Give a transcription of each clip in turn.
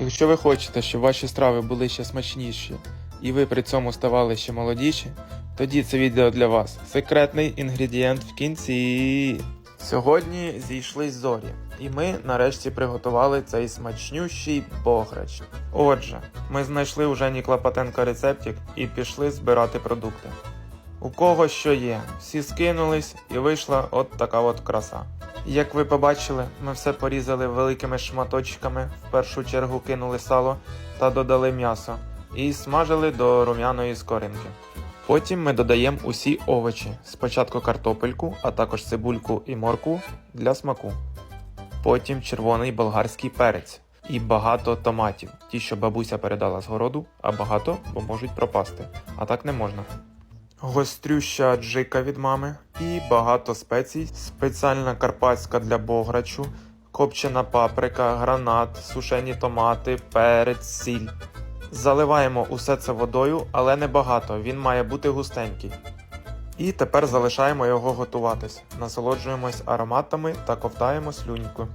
Якщо ви хочете, щоб ваші страви були ще смачніші і ви при цьому ставали ще молодіші, тоді це відео для вас. Секретний інгредієнт в кінці. Сьогодні зійшлись зорі, і ми нарешті приготували цей смачнющий бограч. Отже, ми знайшли у Жені Клопотенка рецептик і пішли збирати продукти. У кого що є, всі скинулись і вийшла от така от краса. Як ви побачили, ми все порізали великими шматочками, в першу чергу кинули сало та додали м'ясо і смажили до рум'яної скоринки. Потім ми додаємо усі овочі, спочатку картопельку, а також цибульку і моркву для смаку. Потім червоний болгарський перець і багато томатів, ті, що бабуся передала з городу, а багато, бо можуть пропасти, а так не можна. Гострюща джика від мами і багато спецій, спеціальна карпатська для бограчу, копчена паприка, гранат, сушені томати, перець, сіль. Заливаємо усе це водою, але не багато, він має бути густенький. І тепер залишаємо його готуватись. Насолоджуємось ароматами та ковтаємо слюньку.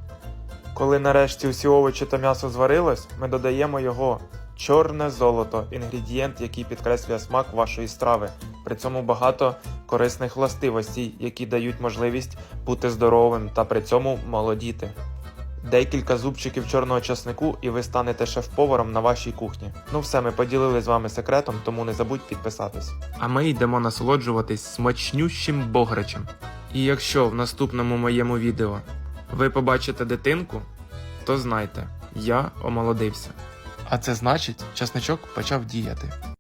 Коли нарешті усі овочі та м'ясо зварилось, ми додаємо його чорне золото, інгредієнт, який підкреслює смак вашої страви. При цьому багато корисних властивостей, які дають можливість бути здоровим та при цьому молодіти. Декілька зубчиків чорного часнику, і ви станете шеф-поваром на вашій кухні. Ну все, ми поділили з вами секретом, тому не забудь підписатись. А ми йдемо насолоджуватись смачнющим бограчем. І якщо в наступному моєму відео ви побачите дитинку, то знайте, я омолодився. А це значить, часничок почав діяти.